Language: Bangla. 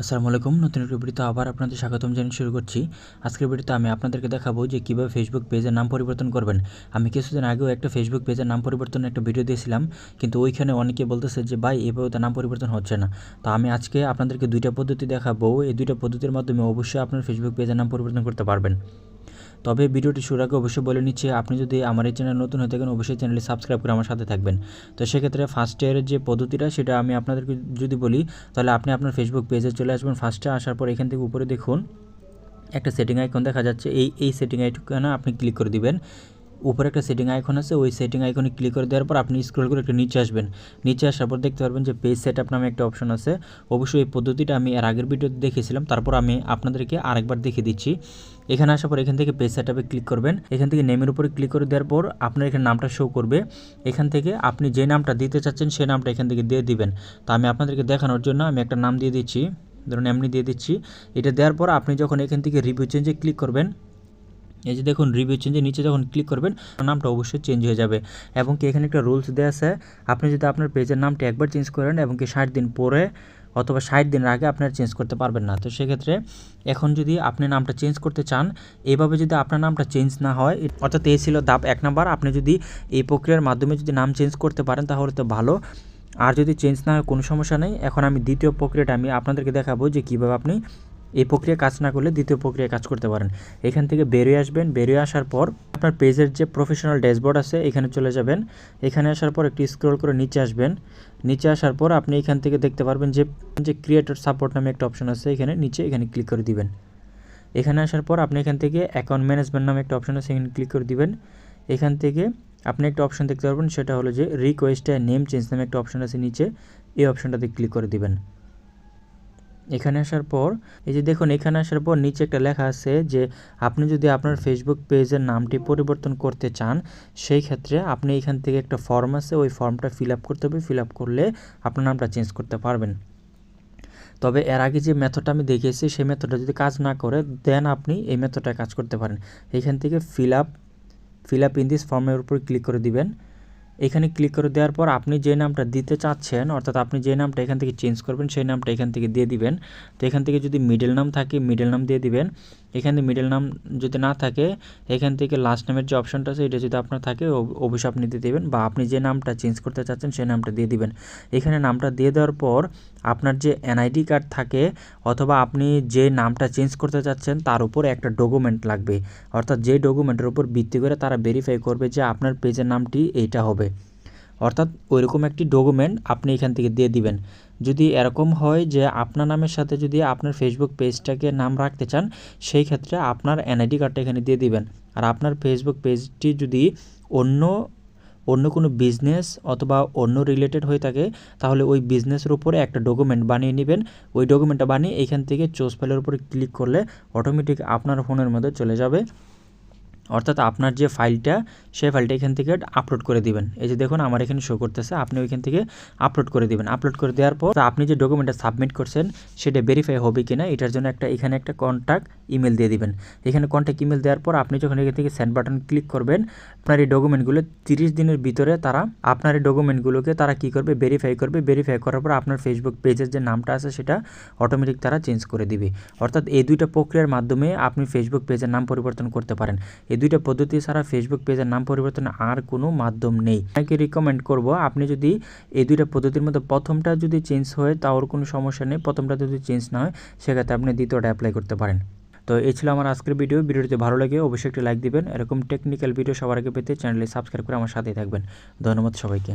আসসালামু আলাইকুম। নতুন একটি ভিডিওতে আবার আপনাদের স্বাগতম জানিয়ে শুরু করছি। আজকের ভিডিওতে আমি আপনাদেরকে দেখাবো যে কীভাবে ফেসবুক পেজের নাম পরিবর্তন করবেন। আমি কিছুদিন আগেও একটা ফেসবুক পেজের নাম পরিবর্তনের একটা ভিডিও দিয়েছিলাম, কিন্তু ওইখানে অনেকে বলতেছে যে, ভাই, এভাবে তো নাম পরিবর্তন হচ্ছে না। তো আমি আজকে আপনাদেরকে দুইটা পদ্ধতি দেখাবো। এই দুইটা পদ্ধতির মাধ্যমে অবশ্যই আপনার ফেসবুক পেজের নাম পরিবর্তন করতে পারবেন। তবে ভিডিওটি শুরু আগে অবশ্যই বলে নিচ্ছি, আপনি যদি আমার এই চ্যানেল নতুন হয়ে থাকেন, অবশ্যই চ্যানেলটি সাবস্ক্রাইব করে আমার সাথে থাকবেন। তো সেক্ষেত্রে ফার্স্ট ইয়ারের যে পদ্ধতিটা, সেটা আমি আপনাদেরকে যদি বলি, তাহলে আপনি আপনার ফেসবুক পেজে চলে আসবেন। ফার্স্টে আসার পর এখান থেকে উপরে দেখুন, একটা সেটিং আইকন দেখা যাচ্ছে। এই এই সেটিং আইকনে আপনি ক্লিক করে দিবেন। উপরে একটা সেটিং আইকন আছে, ওই সেটিং আইকনে ক্লিক করে দেওয়ার পর আপনি স্ক্রল করে একটু নিচে আসবেন। নিচে আসার পর দেখতে পারবেন যে পেজ সেট আপ নামে একটা অপশন আছে। অবশ্যই এই পদ্ধতিটা আমি এর আগের ভিডিওতে দেখেছিলাম তারপর আমি আপনাদেরকে আরেকবার দেখিয়ে দিচ্ছি। এখানে আসার পর এখান থেকে পেজ সেট আপে ক্লিক করবেন। এখান থেকে নেমের উপরে ক্লিক করে দেওয়ার পর আপনার এখানে নামটা শো করবে। এখান থেকে আপনি যে নামটা দিতে চাচ্ছেন সেই নামটা এখান থেকে দিয়ে দিবেন। তো আমি আপনাদেরকে দেখানোর জন্য আমি একটা নাম দিয়ে দিচ্ছি। ধরুন এমনি দিয়ে দিচ্ছি। এটা দেওয়ার পর আপনি যখন এখান থেকে রিভিউ চেঞ্জে ক্লিক করবেন এই যে দেখুন রিভিউ চেঞ্জে নিচে যখন ক্লিক করবেন, নামটা অবশ্যই চেঞ্জ হয়ে যাবে। এবং কি এখানে একটা রুলস দেওয়া আছে, আপনি যদি আপনার পেজের নামটা একবার চেঞ্জ করেন এবং কি ষাট দিন পরে অথবা ষাট দিন আগে আপনার চেঞ্জ করতে পারবেন না। তো সেক্ষেত্রে এখন যদি আপনি নামটা চেঞ্জ করতে চান এইভাবে যদি আপনার নামটা চেঞ্জ না হয়, অর্থাৎ এই ছিল দাপ এক নাম্বার, আপনি যদি এই প্রক্রিয়ার মাধ্যমে যদি নাম চেঞ্জ করতে পারেন তাহলে তো ভালো। আর যদি চেঞ্জ না হয়, কোনো সমস্যা নেই। এখন আমি দ্বিতীয় প্রক্রিয়াটা আমি আপনাদেরকে দেখাবো যে কীভাবে আপনি এই প্রক্রিয়া কাজ না করলে দ্বিতীয় প্রক্রিয়া কাজ করতে পারেন। এখান থেকে বেরিয়ে আসবেন। বেরিয়ে আসার পর আপনার পেজের যে প্রফেশনাল ড্যাশবোর্ড আছে, এখানে চলে যাবেন। এখানে আসার পর একটি স্ক্রল করে নিচে আসবেন। নিচে আসার পর আপনি এখান থেকে দেখতে পারবেন যে যে ক্রিয়েটর সাপোর্ট নামে একটা অপশন আছে, এখানে নিচে এখানে ক্লিক করে দিবেন। এখানে আসার পর আপনি এখান থেকে অ্যাকাউন্ট ম্যানেজমেন্ট নামে একটা অপশন আছে, এখানে ক্লিক করে দিবেন। এখান থেকে আপনি একটা অপশন দেখতে পারবেন, সেটা হলো যে রিকোয়েস্টে নেম চেঞ্জ নামে একটা অপশন আছে নিচে। এই অপশনটাতে ক্লিক করে দিবেন। এখানে আসার পর, এই যে দেখুন, এখানে আসার পর নিচে একটা লেখা আছে যে, আপনি যদি আপনার ফেসবুক পেজের নামটি পরিবর্তন করতে চান, সেই ক্ষেত্রে আপনি এখান থেকে একটা ফর্ম আছে, ওই ফর্মটা ফিল করতে হবে। ফিল করলে আপনার নামটা চেঞ্জ করতে পারবেন। তবে এর আগে যে মেথডটা আমি দেখিয়েছি, সেই মেথডটা যদি কাজ না করে দেন আপনি এই মেথডটা কাজ করতে পারেন। এখান থেকে fill up fill up in this ফর্মের উপর ক্লিক করে দিবেন। এখানে ক্লিক করে দেওয়ার পর আপনি যে নামটা দিতে চাচ্ছেন, অর্থাৎ আপনি যে নামটা এখান থেকে চেঞ্জ করবেন, সেই নামটা এখান থেকে দিয়ে দিবেন। তো এখান থেকে যদি মিডল নাম থাকে মিডল নাম দিয়ে দিবেন। এখানে মিডল নাম যদি না থাকে, এখান থেকে লাস্ট নামের যে অপশনটা আছে, এটা যদি আপনার থাকে আপনি দিয়ে দেবেন বা আপনি যে নামটা চেঞ্জ করতে চাচ্ছেন, সেই নামটা দিয়ে দিবেন। এখানে নামটা দিয়ে দেওয়ার পর আপনার যে এনআইডি কার্ড থাকে অথবা আপনি যে নামটা চেঞ্জ করতে চাচ্ছেন, তার উপর একটা ডকুমেন্ট লাগবে। অর্থাৎ যে ডকুমেন্টের উপর ভিত্তি করে তারা ভেরিফাই করবে যে আপনার পেজের নামটি এইটা হবে। অর্থাৎ ওইরকম একটি ডকুমেন্ট আপনি এখান থেকে দিয়ে দিবেন। যদি এরকম হয় যে আপনার নামের সাথে যদি আপনার ফেসবুক পেজটাকে নাম রাখতে চান, সেই ক্ষেত্রে আপনার এনআইডি কার্ডটা এখানে দিয়ে দিবেন। আর আপনার ফেসবুক পেজটি যদি অন্য অন্য কোনো বিজনেস অথবা অন্য রিলেটেড হয়ে থাকে, তাহলে ওই বিজনেসের উপরে একটা ডকুমেন্ট বানিয়ে নেবেন। ওই ডকুমেন্টটা বানিয়ে এখান থেকে চোস ফাইলের উপরে ক্লিক করলে অটোমেটিক আপনার ফোনের মধ্যে চলে যাবে। অর্থাৎ আপনার যে ফাইলটা, সেই ফাইলটা এখান থেকে আপলোড করে দিবেন। এই যে দেখুন, আমার এখানে শো করতেছে, আপনি ওইখান থেকে আপলোড করে দিবেন। আপলোড করে দেওয়ার পর আপনি যে ডকুমেন্টটা সাবমিট করছেন, সেটা ভেরিফাই হবে কি না এটার জন্য একটা, এখানে একটা কন্ট্যাক্ট ইমেল দিয়ে দিবেন। এখানে কন্ট্যাক্ট ইমেল দেওয়ার পর, আপনি যখন এখান থেকে সেন্ড বাটন ক্লিক করবেন, আপনার এই ডকুমেন্টগুলো তিরিশ দিনের ভিতরে তারা, আপনার এই ডকুমেন্টগুলোকে তারা কি করবে? ভেরিফাই করবে। ভেরিফাই করার পর, আপনার ফেসবুক পেজের যে নামটা আছে, সেটা অটোমেটিক তারা চেঞ্জ করে দিবে। অর্থাৎ এই দুইটা প্রক্রিয়ার মাধ্যমে আপনি ফেসবুক পেজের নাম পরিবর্তন করতে পারেন। এই দুইটা পদ্ধতি ছাড়া ফেসবুক পেজের নাম পরিবর্তনের আর কোনো মাধ্যম নেই। আপনাকে রিকমেন্ড করব, আপনি যদি এই দুইটা পদ্ধতির মধ্যে প্রথমটা যদি চেঞ্জ হয় তাও কোনো সমস্যা নেই। প্রথমটা যদি চেঞ্জ না হয়, সেক্ষেত্রে আপনি দ্বিতীয়টা অ্যাপ্লাই করতে পারেন। তো এই ছিল আমার আজকের ভিডিও ভিডিওটি ভালো লাগে, অবশ্যই একটি লাইক দিবেন। এরকম টেকনিক্যাল ভিডিও সবার আগে পেতে চ্যানেলে সাবস্ক্রাইব করে আমার সাথেই থাকবেন। ধন্যবাদ সবাইকে।